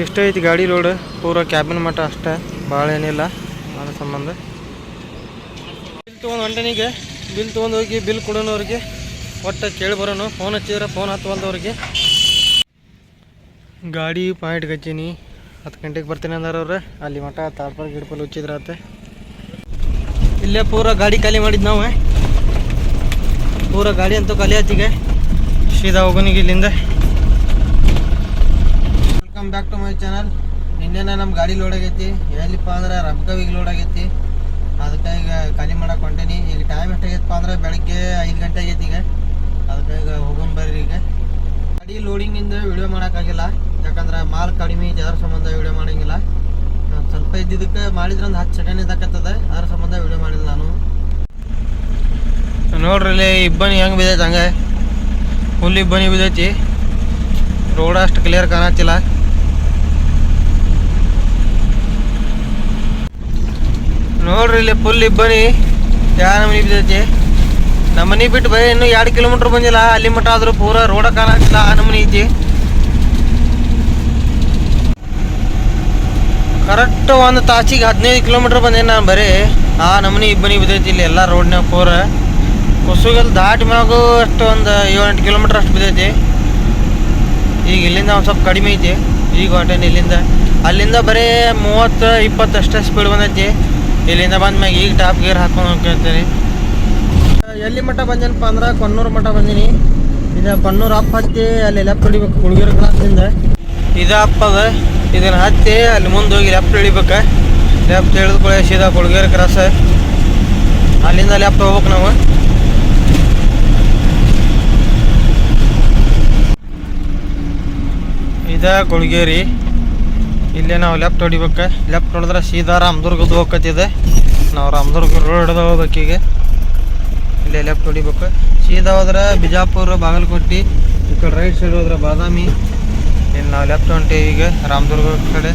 ಎಷ್ಟೈತಿ ಗಾಡಿ ರೋಡ್ ಪೂರ ಕ್ಯಾಬಿನ್ ಮಟ್ಟ ಅಷ್ಟೇ. ಭಾಳ ಏನಿಲ್ಲ. ಅದ್ರ ಸಂಬಂಧ. ಬಿಲ್ ತೊಗೊಂಡು ಹೊಂಟನಿಗೆ ಬಿಲ್ ತೊಗೊಂಡು ಹೋಗಿ ಬಿಲ್ ಕೊಡೋನವ್ರಿಗೆ. ಒಟ್ಟು ಕೇಳಿ ಬರೋನು. ಫೋನ್ ಹಚ್ಚಿದ್ರೆ ಫೋನ್ ಹತ್ತವಲ್ದವ್ರಿಗೆ ಗಾಡಿ ಪಾಯಿಂಟ್ ಹಚ್ಚೀನಿ ಹತ್ತು ಗಂಟೆಗೆ ಬರ್ತೀನಿ ಅಂದ್ರವ್ರೆ ಅಲ್ಲಿ ಮಠ ತಾಳ್ಪಲ್ ಗಿಡಪಲ್ ಹುಚ್ಚಿದ್ರಾತ ಇಲ್ಲೇ ಪೂರ ಗಾಡಿ ಖಾಲಿ ಮಾಡಿದ್ ನಾವು. ಪೂರ ಗಾಡಿ ಅಂತೂ ಖಾಲಿ ಆತಿಗೆ ಸೀದಾ ಹೋಗೋನಿಗೆ ಇಲ್ಲಿಂದ. Welcome back to my channel ನಿನ್ನೆನ ನಮ್ಮ ಗಾಡಿ ಲೋಡ್ ಆಗೈತಿ. ಎಲ್ಲಿಪ್ಪ ಅಂದ್ರೆ ರಬ್ಕವಿಗೆ ಲೋಡ್ ಆಗೈತಿ. ಅದಕ್ಕೆ ಈಗ ಖಾಲಿ ಮಾಡಕ್ಕೆ ಹೊಂಟೇನಿ. ಈಗ ಟೈಮ್ ಎಷ್ಟಾಗೈತಪ್ಪ ಅಂದ್ರೆ ಬೆಳಗ್ಗೆ ಐದು ಗಂಟೆ ಆಗೈತಿ ಈಗ. ಅದಕ್ಕೆ ಈಗ ಹೋಗೋಣ ಬರ್ರಿ ಈಗ. ಗಾಡಿ ಲೋಡಿಂಗಿಂದ ವಿಡಿಯೋ ಮಾಡೋಕ್ಕಾಗಿಲ್ಲ ಯಾಕಂದ್ರೆ ಮಾಲ್ ಕಡಿಮೆ ಅದ್ರ ಸಂಬಂಧ ವಿಡಿಯೋ ಮಾಡಂಗಿಲ್ಲ. ಸ್ವಲ್ಪ ಇದ್ದಿದ್ದಕ್ಕೆ ಮಾಡಿದ್ರೆ ಒಂದು ಹತ್ತು ಸೆಕೆಂಡ್ ಇದಾಕತ್ತದ ಅದ್ರ ಸಂಬಂಧ ವಿಡಿಯೋ ಮಾಡಿಲ್ಲ ನಾನು. ನೋಡ್ರಿ ಇಬ್ಬನಿ ಹೆಂಗೆ ಬಿದ್ದೈತೆ ಹಂಗೆ. ಹುಲ್ಲಿ ಇಬ್ಬನಿ ಬಿದ್ದೈತಿ. ರೋಡ್ ಅಷ್ಟು ಕ್ಲಿಯರ್ ಕಾಣತ್ತಿಲ್ಲ. ನೋಡ್ರಿ ಇಲ್ಲಿ ಫುಲ್ ಇಬ್ಬರಿ ಯಾರ ನಮನಿ ಬಿದ್ದೈತಿ? ನಮ್ಮ ಮನೆ ಬಿಟ್ಟು ಬರೀ ಇನ್ನೂ ಎರಡು ಕಿಲೋಮೀಟ್ರ್ ಬಂದಿಲ್ಲ. ಅಲ್ಲಿ ಮಟ್ಟ ಆದರೂ ಪೂರ ರೋಡ ಕಾಣತ್ತಿಲ್ಲ ಆ ನಮನಿ ಐತಿ. ಕರೆಕ್ಟ್ ಒಂದು ತಾಸಿಗೆ ಹದಿನೈದು ಕಿಲೋಮೀಟ್ರ್ ಬಂದೇನೆ ನಾನು ಬರೀ. ಆ ನಮನಿ ಇಬ್ಬನಿ ಬಿದ್ದೈತಿ ಇಲ್ಲಿ ಎಲ್ಲ ರೋಡ್ನಾಗ ಪೂರ. ಕುಸುಗಲ್ ದಾಟಿ ಮ್ಯಾಗು ಅಷ್ಟು ಒಂದು ಏಳೆಂಟು ಕಿಲೋಮೀಟ್ರ್ ಅಷ್ಟು ಬಿದ್ದೈತಿ. ಈಗ ಇಲ್ಲಿಂದ ಒಂದು ಸ್ವಲ್ಪ ಕಡಿಮೆ ಐತಿ. ಈಗ ಹೊಟ್ಟೆ ಇಲ್ಲಿಂದ. ಅಲ್ಲಿಂದ ಬರೀ ಮೂವತ್ತು ಇಪ್ಪತ್ತು ಅಷ್ಟೇ ಸ್ಪೀಡ್ ಬಂದೈತಿ. ಇಲ್ಲಿಂದ ಬಂದ್ಮ್ಯಾಗ ಈಗ ಟಾಪ್ ಗೇರ್ ಹಾಕೊಂಡು ಹೋಗ್ತೀನಿ ಎಲ್ಲಿ ಮಠ ಬಂದೇನಪ್ಪ ಅಂದ್ರೆ ಕೊನ್ನೂರು ಮಠ ಬಂದೀನಿ. ಇದ ಕೊನ್ನೂರು ಅಪ್ಪ ಹತ್ತಿ ಅಲ್ಲಿ ಲೆಫ್ಟ್ ಹಿಡಿಬೇಕು ಹುಡುಗಿರ ಕ್ಲಾಸಿಂದ ಇದು ಅಪ್ ಅದ ಇದನ್ನ ಹತ್ತಿ ಅಲ್ಲಿ ಮುಂದೆ ಹೋಗಿ ಲೆಫ್ಟ್ ಹಿಡಿಬೇಕು. ಲೆಫ್ಟ್ ಹಿಡಿದು ಸೀದಾ ಹುಡುಗಿರ ಕ್ರಾಸ್ ಅಲ್ಲಿಂದ ಲೆಫ್ಟ್ ಹೋಗ್ಬೇಕು ನಾವು. ಇದ ಕೊಳಗೇರಿ ಇಲ್ಲೇ ನಾವು ಲೆಫ್ಟ್ ಹೊಡಿಬೇಕು. ಲೆಫ್ಟ್ ಹೊಡೆದ್ರೆ ಸೀದಾ ರಾಮದುರ್ಗದ ಹೋಗತ್ತಿದೆ ನಾವು ರಾಮದುರ್ಗ ರೋಡ್ ಹೋಗ್ಬೇಕೀಗ ಇಲ್ಲೇ ಲೆಫ್ಟ್ ಹೊಡಿಬೇಕು. ಸೀದಾ ಹೋದ್ರೆ ಬಿಜಾಪುರ, ಬಾಗಲಕೋಟೆ, ಈ ಕಡೆ ರೈಟ್ ಸೈಡ್ ಹೋದ್ರೆ ಬಾದಾಮಿ. ಇಲ್ಲಿ ನಾವು ಲೆಫ್ಟ್ ಹೊಂಟೀವಿ ಈಗ ರಾಮದುರ್ಗ ಕಡೆ.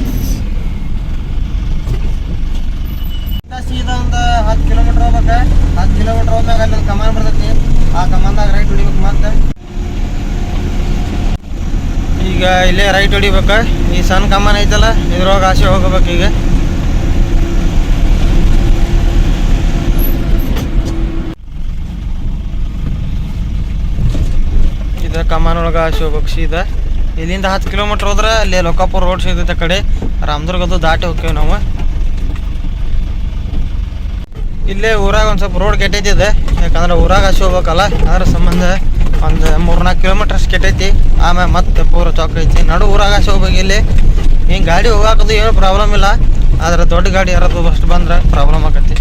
ಸೀದಾ ಒಂದು ಹತ್ತು ಕಿಲೋಮೀಟ್ರ್ ಹೋಗ್ಬೇಕು. ಹತ್ತು ಕಿಲೋಮೀಟ್ರ್ ಹೋದಾಗ ಅಲ್ಲಿ ಕಮಾನ್ ಬರ್ತೈತಿ. ಆ ಕಮಾನ್ದಾಗ ರೈಟ್ ಹೊಡಿಬೇಕು ಮತ್ತೆ. ಈಗ ಇಲ್ಲೇ ರೈಟ್ ಹೊಡಿಬೇಕು. ಈ ಸಣ್ಣ ಕಮ್ಮನ್ ಐತಲ್ಲ, ಇದ್ರೊಳಗೆ ಆಸೆ ಹೋಗ್ಬೇಕು ಈಗ. ಇದ ಒಳಗೆ ಆಸೆ ಹೋಗ್ಬೇಕು ಸೀದಾ. ಇಲ್ಲಿಂದ ಹತ್ತು ಕಿಲೋಮೀಟ್ರ್ ಹೋದ್ರೆ ಅಲ್ಲಿ ಲೋಕಾಪುರ ರೋಡ್ ಸಿಗ್ತೈತೆ ಕಡೆ. ರಾಮದುರ್ಗದ್ದು ದಾಟಿ ಹೋಗ್ತೇವೆ ನಾವು. ಇಲ್ಲೇ ಊರಾಗ ಒಂದು ಸ್ವಲ್ಪ ರೋಡ್ ಕೆಟ್ಟೈತಿದೆ ಯಾಕಂದ್ರೆ ಊರಾಗ ಹಸಿ ಹೋಗ್ಬೇಕಲ್ಲ, ಅದರ ಸಂಬಂಧ ಒಂದು ಮೂರ್ನಾಲ್ಕು ಕಿಲೋಮೀಟರ್ ಅಷ್ಟು ಕೆಟ್ಟೈತಿ ಆಮೇಲೆ ಮತ್ತೆ ಪೂರ ಚೌಕ ಐತಿ. ನಡು ಊರಾಗ ಹೋಗ್ಬೇಕು ಇಲ್ಲಿ. ಹಿಂಗೆ ಗಾಡಿ ಹೋಗಾಕದು ಏನು ಪ್ರಾಬ್ಲಮ್ ಇಲ್ಲ. ಆದ್ರೆ ದೊಡ್ಡ ಗಾಡಿ ಯಾರದು ಅಷ್ಟು ಬಂದ್ರೆ ಪ್ರಾಬ್ಲಮ್ ಆಗತ್ತೆ.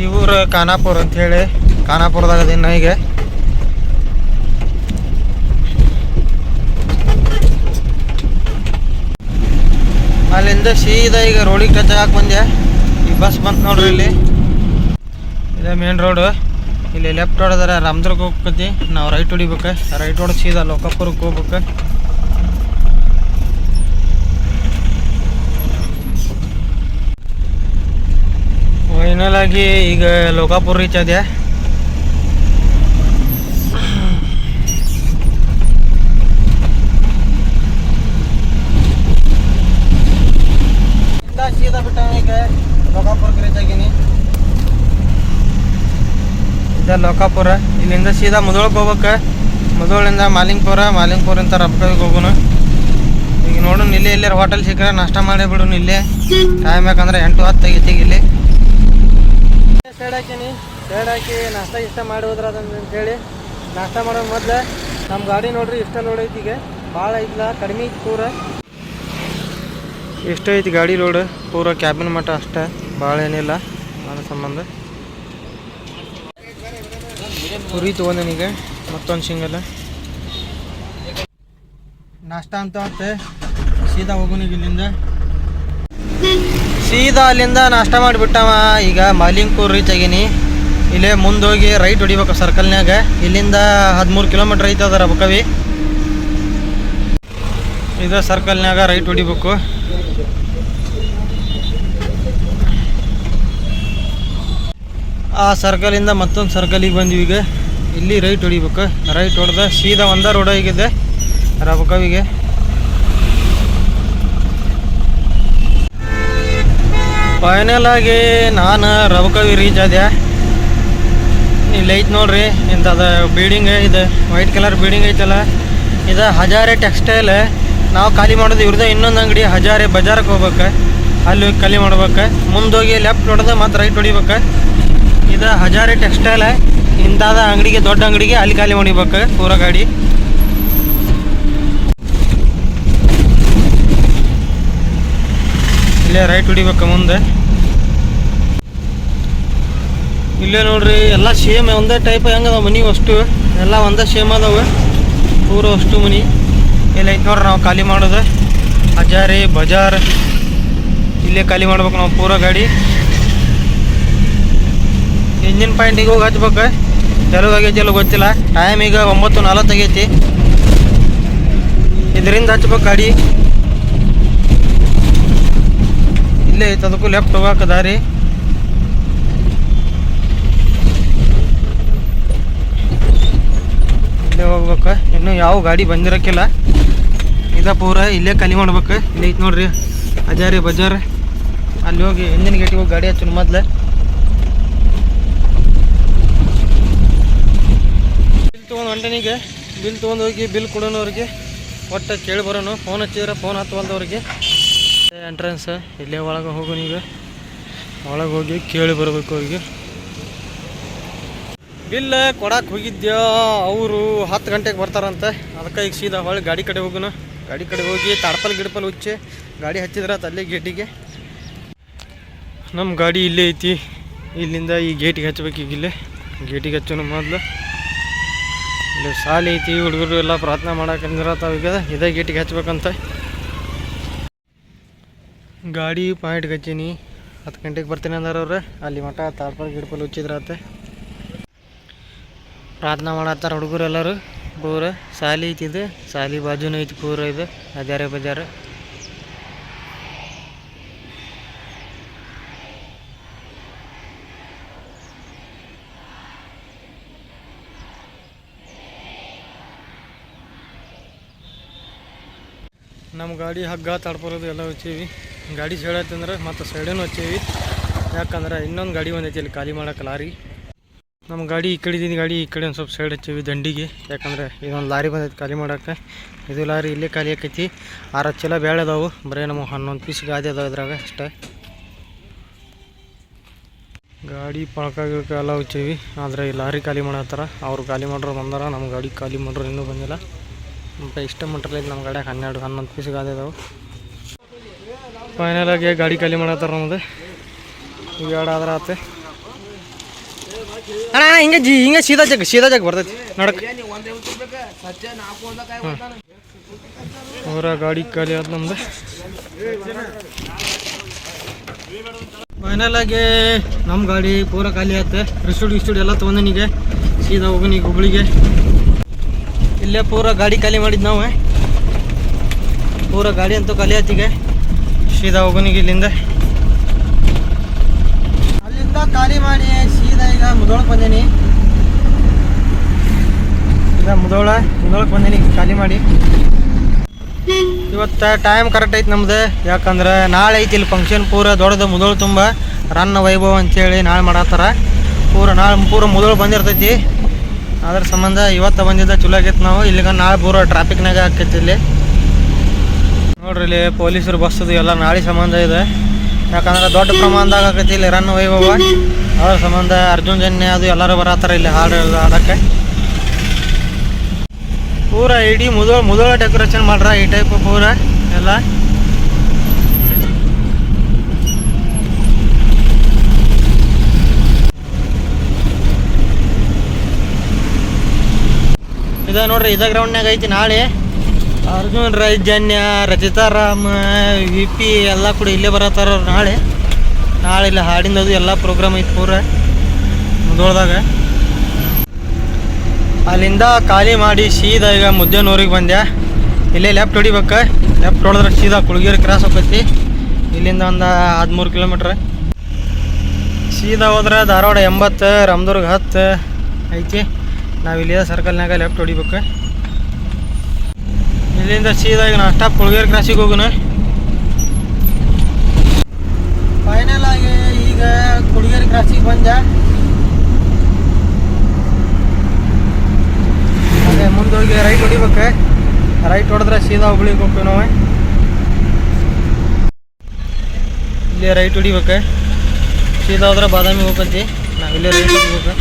ಈ ಊರು ಖಾನಾಪುರ ಅಂತ ಹೇಳಿ. ಖಾನಾಪುರದಾಗ ಈಗ. ಅಲ್ಲಿಂದ ಸೀದಾ ಈಗ ರೋಡಿಗೆ ಟಚ್ ಹಾಕಿ ಬಂದೆ. ಬಸ್ ಬಂತು ನೋಡ್ರಿ ಇಲ್ಲಿ. ಇದೇ ಮೇನ್ ರೋಡು ಇಲ್ಲಿ ಲೆಫ್ಟ್ ಹೊಡೆದ್ರೆ ರಾಮದುರ್ಗ ಹೋಗ್ತೈತಿ ನಾವು ರೈಟ್ ಹೊಡಿಬೇಕು. ರೈಟ್ ಹೊಡೆದು ಸೀದಾ ಲೋಕಾಪುರಕ್ಕೆ ಹೋಗ್ಬೇಕು. ಫೈನಲ್ ಆಗಿ ಈಗ ಲೋಕಾಪುರ ರೀಚ್ ಆದ್ಯಾ ಇಂದ ಸೀದಾ ಬಿಟ್ಟ ಈಗ ಲೋಕಾಪುರಕ್ಕೆ ರೀಚ್ ಆಗೀನಿ ಇದ ಲೋಕಾಪುರ. ಇಲ್ಲಿಂದ ಸೀದಾ ಮುದೋಳಕ್ಕೆ ಹೋಗ್ಬೇಕು. ಮುದೋಳಿಂದ ಮಾಲಿಂಗ್ಪುರ, ಮಾಲಿಂಗ್ಪುರಿಂದ ರಬ್ಬಕ್ಕೆ ಹೋಗೋಣ ಈಗ ನೋಡೋಣ ಇಲ್ಲೇ ಇಲ್ಲೇ ಹೋಟೆಲ್ ಸಿಕ್ಕರೆ ನಾಷ್ಟ ಮಾಡಿ ಬಿಡೋಣ ಇಲ್ಲೇ. ಟೈಮ್ ಯಾಕಂದ್ರೆ ಎಂಟು, ಹತ್ತು ಆಗೈತಿ ಈಗ ಇಲ್ಲಿ. ಸೇಡ್ ಹಾಕೀನಿ. ಸೈಡ್ ಹಾಕಿ ನಾಷ್ಟ ಇಷ್ಟ ಮಾಡಿ ಹೋದ್ರ ಅಂತೇಳಿ. ನಾಷ್ಟ ಮಾಡೋ ಮೊದ್ಲು ನಮ್ಮ ಗಾಡಿ ನೋಡ್ರಿ ಇಷ್ಟ ಲೋಡ್ ಐತಿ ಈಗ. ಭಾಳ ಐತಿಲ್ಲ ಕಡಿಮೆ ಐತಿ ಪೂರ. ಎಷ್ಟೈತಿ ಐತಿ ಗಾಡಿ ಲೋಡ್ ಪೂರ ಕ್ಯಾಬಿನ್ ಮಟ್ಟ ಅಷ್ಟೇ. ಭಾಳ ಏನಿಲ್ಲ ನನ್ನ ಸಂಬಂಧ. ಪುರಿ ನನಗೆ, ಮತ್ತೊಂದು ಸಿಂಗಲ್ ನಾಷ್ಟ ಅಂತ ಮತ್ತೆ ಸೀದಾ ಹೋಗೋನಿಗೆ ಇಲ್ಲಿಂದ. ಸೀದಾ ಅಲ್ಲಿಂದ ನಾಷ್ಟ ಮಾಡಿಬಿಟ್ಟವ. ಈಗ ಮಾಲಿಂಗ್ಪುರ್ ರೀಚ್ ಆಗೀನಿ. ಇಲ್ಲೇ ಮುಂದೋಗಿ ರೈಟ್ ಹೊಡಿಬೇಕು ಸರ್ಕಲ್ನಾಗ ಇಲ್ಲಿಂದ ಹದಿಮೂರು ಕಿಲೋಮೀಟ್ರ್ ಐತೆ ಅದರ ಬಕವಿ ಇದು ಸರ್ಕಲ್ನಾಗ ರೈಟ್ ಹೊಡಿಬೇಕು. ಆ ಸರ್ಕಲಿಂದ ಮತ್ತೊಂದು ಸರ್ಕಲಿಗೆ ಬಂದ್ವಿ ಈಗ. ಇಲ್ಲಿ ರೈಟ್ ಹೊಡಿಬೇಕು. ರೈಟ್ ಹೊಡೆದ ಸೀದಾ ಒಂದ ರೋಡ್ ಆಗಿದೆ. ರಬಕವಿಗೆ ಫೈನಲ್ ಆಗಿ ನಾನು ರಬಕವಿ ರೀಚ್ ಆದೆ. ಇಲ್ಲಿ ಐತೆ ನೋಡ್ರಿ, ಇಂಥದ ಬಿಲ್ಡಿಂಗ್ ಇದೆ. ವೈಟ್ ಕಲರ್ ಬಿಲ್ಡಿಂಗ್ ಐತಲ್ಲ. ಇದು ಹಜಾರೆ ಟೆಕ್ಸ್ಟೈಲ್ ನಾವು ಖಾಲಿ ಮಾಡೋದು ಇವ್ರದ್ದು ಇನ್ನೊಂದು ಅಂಗಡಿ, ಹಜಾರೆ ಬಜಾರಕ್ಕೆ ಹೋಗ್ಬೇಕು. ಅಲ್ಲಿ ಖಾಲಿ ಮಾಡ್ಬೇಕು. ಮುಂದೋಗಿ ಲೆಫ್ಟ್ ಹೊಡೆದ ಮತ್ತು ರೈಟ್ ಹೊಡಿಬೇಕು. ಇದು ಹಜಾರಿ ಟೆಕ್ಸ್ಟೈಲ್ ಇಂಥದ ಅಂಗಡಿಗೆ, ದೊಡ್ಡ ಅಂಗಡಿಗೆ ಅಲ್ಲಿ ಖಾಲಿ ಮಾಡಿಬೇಕು ಪೂರ ಗಾಡಿ. ಇಲ್ಲೇ ರೈಟ್ ಹೊಡಿಬೇಕು ಮುಂದೆ. ಇಲ್ಲೇ ನೋಡ್ರಿ, ಎಲ್ಲ ಸೇಮ್ ಒಂದೇ ಟೈಪ್ ಹೆಂಗದ ಮನಿ ಅಷ್ಟು. ಎಲ್ಲ ಒಂದೇ ಸೇಮ್ ಅದಾವ. ಪೂರ ಅಷ್ಟು ಮನಿ. ಇಲ್ಲಿ ಐತೆ ನೋಡ್ರಿ ನಾವು ಖಾಲಿ ಮಾಡೋದು. ಹಜಾರಿ, ಬಜಾರ್. ಇಲ್ಲೇ ಖಾಲಿ ಮಾಡ್ಬೇಕು ನಾವು ಪೂರ ಗಾಡಿ. ಇಂಜಿನ್ ಪಾಯಿಂಟಿಗೆ ಹೋಗಿ ಹಚ್ಬೇಕು ಚಲೋ ಆಗೈತಿ ಎಲ್ಲ ಗೊತ್ತಿಲ್ಲ. ಟೈಮ್ ಈಗ ಒಂಬತ್ತು ನಲವತ್ತು ಆಗೈತಿ. ಇದರಿಂದ ಹಚ್ಬೇಕು ಗಾಡಿ. ಇಲ್ಲೇ ಐತೆ ಅದಕ್ಕೂ ಲೆಫ್ಟ್ ಹೋಗಕ್ಕೆ ದಾರಿ. ಇಲ್ಲೇ ಹೋಗ್ಬೇಕು. ಇನ್ನೂ ಯಾವ ಗಾಡಿ ಬಂದಿರಕ್ಕಿಲ್ಲ. ಇದ ಪೂರ ಇಲ್ಲೇ ಖಾಲಿ ಮಾಡ್ಬೇಕು. ಇಲ್ಲಿ ಐತೆ ನೋಡ್ರಿ. ಹಜಾರಿ ಬಜಾರ್. ಅಲ್ಲಿ ಹೋಗಿ ಹಿಂದಿನ ಗೇಟಿಗೆ ಹೋಗಿ ಗಾಡಿ ಹಚ್ಚು ಮೊದ್ಲು. ಹೊಂಟನಿಗೆ ಬಿಲ್ ತೊಗೊಂಡು ಹೋಗಿ ಬಿಲ್ ಕೊಡೋನವ್ರಿಗೆ ಒಟ್ಟು ಕೇಳಿ ಬರೋನು. ಫೋನ್ ಹಚ್ಚಿದ್ರೆ ಫೋನ್ ಹತ್ತವಲ್ದವ್ರಿಗೆ. ಎಂಟ್ರೆನ್ಸ್ ಇಲ್ಲೇ ಒಳಗೆ ಹೋಗು ನೀವು. ಒಳಗೆ ಹೋಗಿ ಕೇಳಿ ಬರಬೇಕು ಅವ್ರಿಗೆ. ಬಿಲ್ ಕೊಡಕ್ಕೆ ಹೋಗಿದ್ದೆ ಅವರು ಹತ್ತು ಗಂಟೆಗೆ ಬರ್ತಾರಂತೆ. ಅದಕ್ಕೆ ಈಗ ಸೀದಾ ಹೊಳ್ಳಿ ಗಾಡಿ ಕಡೆ ಹೋಗೋಣ ಗಾಡಿ ಕಡೆ ಹೋಗಿ ತಾಡ್ಪಲ್ ಗಿಡಪಲ್ ಉಚ್ಚಿ ಗಾಡಿ ಹಚ್ಚಿದ್ರ ಅಲ್ಲಿ ಗೇಟಿಗೆ. ನಮ್ಮ ಗಾಡಿ ಇಲ್ಲೇ ಐತಿ. ಇಲ್ಲಿಂದ ಈ ಗೇಟಿಗೆ ಹಚ್ಚಬೇಕು ಈಗಿಲ್ಲೇ ಗೇಟಿಗೆ ಹಚ್ಚೋಣ ಮೊದಲು. ಇಲ್ಲಿ ಸಾಲಿ ಐತಿ, ಹುಡುಗರು ಎಲ್ಲ ಪ್ರಾರ್ಥನೆ ಮಾಡಕ್ಕೆ ನಿರತಾವ ಈಗ ಇದೇ ಗೇಟಿಗೆ ಹಚ್ಬೇಕಂತ. ಗಾಡಿ ಪಾಯಿಂಟ್ ಹಚ್ಚೀನಿ, ಹತ್ತು ಗಂಟೆಗೆ ಬರ್ತೀನಿ ಅಂದಾರ ಅವ್ರೆ. ಅಲ್ಲಿ ಮಠ, ತಾಡ್ಪಲ್ ಗಿಡ್ಪಲ್ ಉಚ್ಚಿದ್ರಾತೆ ಪ್ರಾರ್ಥನಾ ಮಾಡತ್ತಾರ ಹುಡುಗರು ಎಲ್ಲರೂ ಪೂರ ಸಾಲಿ ಐತಿ ಇದು, ಸಾಲಿ ಬಾಜುನೂ ಐತಿ, ಪೂರ ಇದು, ಹಜಾರೆ ಬಜಾರ. ನಮ್ಮ ಗಾಡಿ ಹಗ್ಗ ತಾಡ್ಪರೋದು ಎಲ್ಲ ಹಚ್ಚೀವಿ. ಗಾಡಿ ಸೈಡತ್ತಂದ್ರೆ ಮತ್ತು ಸೈಡನ್ನು ಹಚ್ಚೀವಿ. ಯಾಕಂದ್ರೆ ಇನ್ನೊಂದು ಗಾಡಿ ಬಂದೈತಿ ಇಲ್ಲಿ ಖಾಲಿ ಮಾಡಕ್ಕೆ ಲಾರಿ. ನಮ್ಮ ಗಾಡಿ ಈ ಕಡೆ ಇದ್ದೀನಿ ಗಾಡಿ ಈ ಕಡೆ ಒಂದು ಸ್ವಲ್ಪ ಸೈಡ್ ಹಚ್ಚೀವಿ ದಂಡಿಗೆ. ಯಾಕಂದ್ರೆ ಇದೊಂದು ಲಾರಿ ಬಂದೈತಿ ಖಾಲಿ ಮಾಡೋಕ್ಕೆ. ಇದು ಲಾರಿ ಇಲ್ಲೇ ಖಾಲಿ ಆಕೈತಿ. ಆರು ಚೀಲ ಬೇಳೆ ಅದಾವು. ಬರೀ ನಮ್ಮ ಹನ್ನೊಂದು ಪೀಸ್ ಗಾದಿ ಅದಾವ ಇದ್ರಾಗ ಅಷ್ಟೇ. ಗಾಡಿ ಪಳಕ ಎಲ್ಲ ಹಚ್ಚೀವಿ. ಆದರೆ ಈ ಲಾರಿ ಖಾಲಿ ಮಾಡತ್ತಾರ ಅವ್ರು ಖಾಲಿ ಮಾಡ್ರು ಬಂದಾರ. ನಮ್ಮ ಗಾಡಿ ಖಾಲಿ ಮಾಡ್ರು ಇನ್ನೂ ಬಂದಿಲ್ಲ. ಮತ್ತು ಇಷ್ಟ ಮಟ್ರಲ್ಲಿ ನಮ್ಮ ಗಾಡಿಯಾಗ ಹನ್ನೆರಡು, ಹನ್ನೊಂದು ಪೀಸ್ ಗಾದೆ ಫೈನಲ್ ಆಗಿ ಗಾಡಿ ಖಾಲಿ ಮಾಡತ್ತಾರ ನಮ್ದು. ಈಗ ಆದ್ರೆ ಆತೆ. ಅಣ್ಣ ಹಿಂಗೆ ಜಿ ಹಿಂಗೆ ಸೀದಾ ಜಗ್ ಸೀದಾ ಜಗ್ ಬರ್ತೈತಿ. ನಡಕ್. ಅವರ ಗಾಡಿ ಖಾಲಿ ಆದ ನಮ್ದು. ಫೈನಲ್ ಆಗಿ ನಮ್ಮ ಗಾಡಿ ಪೂರ ಖಾಲಿ ಆಯ್ತು ರಿಸ್ಟೂಡ್ ಗಿಸ್ಟೂಡ್ ಎಲ್ಲ ತೊಗೊಂಡನೀಗ ಸೀದಾ ಹೋಗೋಣ ಈಗ ಹುಬ್ಳಿಗೆ. ಇಲ್ಲೇ ಪೂರ ಗಾಡಿ ಖಾಲಿ ಮಾಡಿದ್ ನಾವು. ಪೂರ ಗಾಡಿ ಅಂತೂ ಖಾಲಿ ಆಯ್ತೀಗ ಸೀದಾ ಹೋಗನಿಗೆ ಇಲ್ಲಿಂದ. ಅಲ್ಲಿಂದ ಖಾಲಿ ಮಾಡಿ, ಸೀದಾ ಈಗ ಮುದೋಳಕ್ಕೆ ಬಂದೇನಿ. ಈಗ ಮುದೋಳ ಮುದೋಳಕ್ಕೆ ಬಂದೇನಿ, ಖಾಲಿ ಮಾಡಿ. ಇವತ್ತು ಟೈಮ್ ಕರೆಕ್ಟ್ ಐತಿ ನಮ್ದು. ಯಾಕಂದ್ರೆ ನಾಳೆ ಐತಿ ಇಲ್ಲಿ ಫಂಕ್ಷನ್ ಪೂರ ದೊಡ್ಡದು ಮುದೋಳು ತುಂಬ, ರನ್ನ ವೈಭವ ಅಂತೇಳಿ ನಾಳೆ ಮಾಡತ್ತಾರ. ಪೂರ ನಾಳೆ ಪೂರ ಮುದೋಳು ಬಂದಿರ್ತೈತಿ. ಅದ್ರ ಸಂಬಂಧ ಇವತ್ತು ಬಂದಿದ್ದ ಚಲೋ ಆಗೈತೆ ನಾವು. ಇಲ್ಲಿಗ ನಾಳೆ ಪೂರ ಟ್ರಾಫಿಕ್ನಾಗ ಆಕೈತಿ ಇಲ್ಲಿ. ನೋಡ್ರಿ ಇಲ್ಲಿ ಪೊಲೀಸರು, ಬಸ್ಸದು ಎಲ್ಲ ನಾಳೆ ಸಂಬಂಧ ಇದೆ. ಯಾಕಂದ್ರೆ ದೊಡ್ಡ ಪ್ರಮಾಣದಾಗ ಆಕೈತಿ ಇಲ್ಲಿ ರನ್ ವೈಭವ ಅದ್ರ ಸಂಬಂಧ ಅರ್ಜುನ್, ಜನ್ಯ ಅದು ಎಲ್ಲರೂ ಬರತ್ತಾರ ಇಲ್ಲಿ ಹಾಡು ಅದಕ್ಕೆ ಪೂರ ಇಡೀ ಮುದೋಳ ಮುದೋಳ ಡೆಕೋರೇಷನ್ ಮಾಡ್ರ ಈ ಟೈಪ್ ಪೂರ ಎಲ್ಲ. ಇದ ನೋಡ್ರಿ, ಇದ ಗ್ರೌಂಡ್ನಾಗ ಐತಿ ನಾಳೆ. ಅರ್ಜುನ್, ರೈಜನ್ಯ, ರಚಿತಾ ರಾಮ್ ವಿ ಪಿ ಎಲ್ಲ ಕೂಡ ಇಲ್ಲೇ ಬರತ್ತಾರ ನಾಳೆ. ನಾಳೆ ಇಲ್ಲಿ ಹಾಡಿಂದದು ಎಲ್ಲ ಪ್ರೋಗ್ರಾಮ್ ಐತಿ ಪೂರ ಮುಂದೋಳ್ದಾಗ. ಅಲ್ಲಿಂದ ಖಾಲಿ ಮಾಡಿ ಸೀದಾ ಈಗ ಮುದ್ದೇನೂರಿಗೆ ಬಂದೆ ಇಲ್ಲೇ ಲೆಫ್ಟ್ ಹೊಡಿಬೇಕು. ಲೆಫ್ಟ್ ಹೊಡೆದ್ರೆ ಸೀದಾ ಕುಳಗೇರಿ ಕ್ರಾಸ್ ಹೋಗೈತಿ ಇಲ್ಲಿಂದ ಒಂದು ಹದಿಮೂರು ಕಿಲೋಮೀಟ್ರ್ ಸೀದಾ ಹೋದ್ರೆ ಧಾರವಾಡ ಎಂಬತ್ತು, ರಾಮದುರ್ಗ ಹತ್ತು ಐತಿ. ನಾವು ಇಲ್ಲಿಯ ಸರ್ಕಲ್ನಾಗ ಲೆಫ್ಟ್ ಹೊಡಿಬೇಕು. ಇಲ್ಲಿಂದ ಸೀದಾ ಈಗ ನಾಷ್ಟ ಪುಳ್ಗೇರಿ ಕ್ರಾಸಿಗೆ ಹೋಗೋಣ ಫೈನಲ್ ಆಗಿ ಈಗ ಕುಡಿಗೇರಿ ಕ್ರಾಸಿಗೆ ಬಂದೆ. ಅದೇ ಮುಂದೆ ಹೋಗಿ ರೈಟ್ ಹೊಡಿಬೇಕು. ರೈಟ್ ಹೊಡೆದ್ರೆ ಸೀದಾ ಹುಬ್ಳಿಗೆ ಹೋಗ್ತೀವಿ ನಾವು. ಇಲ್ಲಿ ರೈಟ್ ಹೊಡಿಬೇಕು. ಸೀದಾ ಹೋದ್ರೆ ಬಾದಾಮಿ ಹೋಗ್ತಿ ನಾವು ಇಲ್ಲೇ ರೈಟ್ ಹೊಡಿಬೇಕು.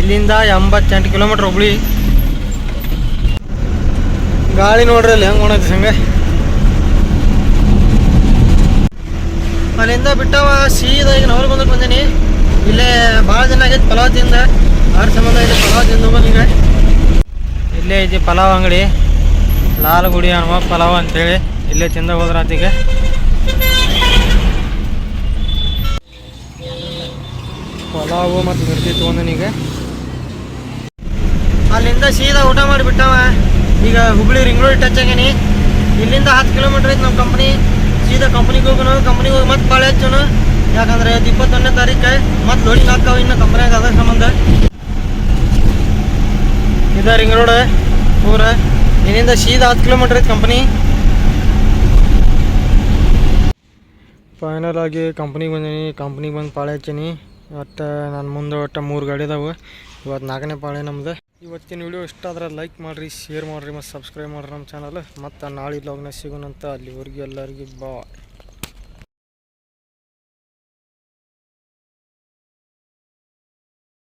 ಇಲ್ಲಿಂದ ಎಂಬತ್ತೆಂಟು ಕಿಲೋಮೀಟ್ರ್ ಹುಬ್ಳಿ. ಗಾಳಿ ನೋಡ್ರಿ ಅಲ್ಲಿ ಹೆಂಗೆ ಒಣಗ್ತಿ ಹಂಗೆ. ಅಲ್ಲಿಂದ ಬಿಟ್ಟವ ಸೀದಾ ಈಗ ನವಲ್ ಬಂದಕ್ಕೆ ಬಂದೀನಿ. ಇಲ್ಲೇ ಭಾಳ ದಿನ ಆಗೈತೆ ಪಲಾವ್ ತಿಂದ. ಆರು ಸಂಬಂಧ ಇದೆ ಪಲಾವ್ ತಿಂದು ಈಗ. ಇಲ್ಲೇ ಐತಿ ಪಲಾವ್ ಅಂಗಡಿ. ಲಾಲ್ ಗುಡಿ ಹನುಮ ಪಲಾವ್ ಅಂತೇಳಿ ಇಲ್ಲೇ ತಿಂದ ಹೋದ್ರ ಅದಕ್ಕೆ ಪಲಾವು ಮತ್ತು ಮಿರ್ಚಿ ತೊಗೊಂಡನೀಗ ಅಲ್ಲಿಂದ ಸೀದಾ ಊಟ ಮಾಡಿಬಿಟ್ಟವ. ಈಗ ಹುಬ್ಳಿ ರಿಂಗ್ ರೋಡ್ ಟಚ್ ಆಗೇನಿ ಇಲ್ಲಿಂದ ಹತ್ತು ಕಿಲೋಮೀಟ್ರ್ ಐತೆ ನಮ್ಮ ಕಂಪ್ನಿ ಸೀದಾ ಕಂಪ್ನಿಗೆ ಹೋಗೋಣ ಕಂಪ್ನಿಗೆ ಹೋಗಿ ಮತ್ತೆ ಪಾಳೆ ಹಚ್ಚೋಣ ಯಾಕಂದ್ರೆ ಇಪ್ಪತ್ತೊಂದನೇ ತಾರೀಕು ಮತ್ತೆ ಲೋಡಿಂಗ್ ಹಾಕಾವ ಇನ್ನು ಕಂಪ್ನಿಯಾಗ ಅದ ಸಂಬಂಧ. ಇದ ರಿಂಗ್ ರೋಡ್ ಊರ. ಇಲ್ಲಿಂದ ಸೀದಾ ಹತ್ತು ಕಿಲೋಮೀಟ್ರ್ ಐತೆ ಕಂಪ್ನಿ ಫೈನಲ್ ಆಗಿ ಕಂಪ್ನಿಗೆ ಬಂದೀನಿ. ಕಂಪ್ನಿಗೆ ಬಂದು ಪಾಳೆ ಹಚ್ಚೀನಿ. ಒಟ್ಟು ನನ್ನ ಮುಂದೆ ಒಟ್ಟು ಮೂರು ಗಾಡಿ ಅದಾವೆ. ಇವತ್ತು ನಾಲ್ಕನೇ ಪಾಳೆ ನಮ್ದು. ಇವತ್ತಿನ ವಿಡಿಯೋ ಇಷ್ಟ ಆದರೆ ಲೈಕ್ ಮಾಡಿರಿ ಶೇರ್ ಮಾಡಿರಿ ಮತ್ತು ಸಬ್ಸ್ಕ್ರೈಬ್ ಮಾಡಿರಿ ನಮ್ಮ ಚಾನಲ್ ಮತ್ತು ನಾಳೆ ಲಾಗ್ನ ಸಿಗೋಣಂತ ಅಲ್ಲಿವರೆಗೂ ಎಲ್ಲರಿಗೂ ಬಾಯ್